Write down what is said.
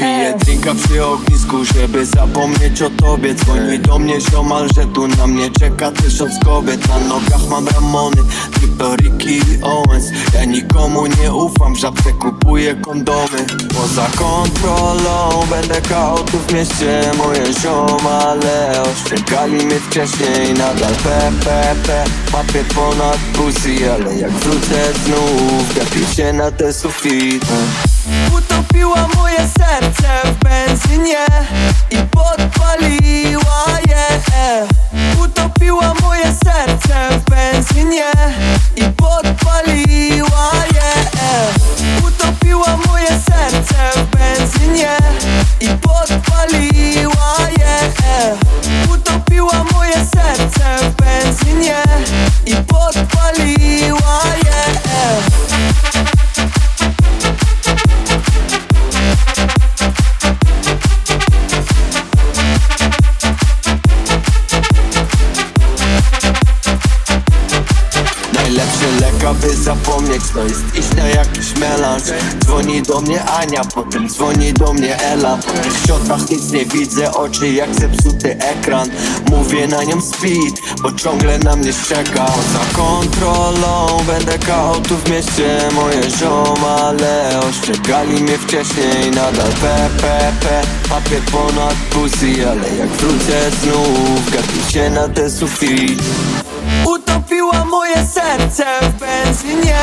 Piję. Drinka przy ognisku, żeby zapomnieć o tobie. Dzwoni do mnie ziomal, że tu na mnie czeka tysiąc kobiet. Na nogach mam ramony, tylko Ricky Owens. Ja nikomu nie ufam, w żabce kupuję kondomy. Poza kontrolą będę kautu w mieście. Moje ziomale oszczękali mnie wcześniej. Nadal PPP, papier ponad pussy Ale jak wrócę znów, się na te sufity Utopiła moje serce w benzynie I podpaliła je. Utopiła moje serce w benzynie I podpaliła je. Utopiła moje serce w benzynie I podpaliła je. Utopiła moje serce w benzynie I podpaliła Aby zapomnieć To jest iść na jakiś melanż. Dzwoni do mnie Ania, potem dzwoni do mnie Ela. Po tych siotrach nic nie widzę, oczy jak zepsuty ekran. Mówię na nią speed, bo ciągle na mnie szczeka. Za kontrolą będę kautu w mieście Moje ziomale oszczegali mnie wcześniej. Nadal PPP, papier ponad pussy Ale jak wrócę znów, gapi się na te sufity Utopiła moje serce w benzynie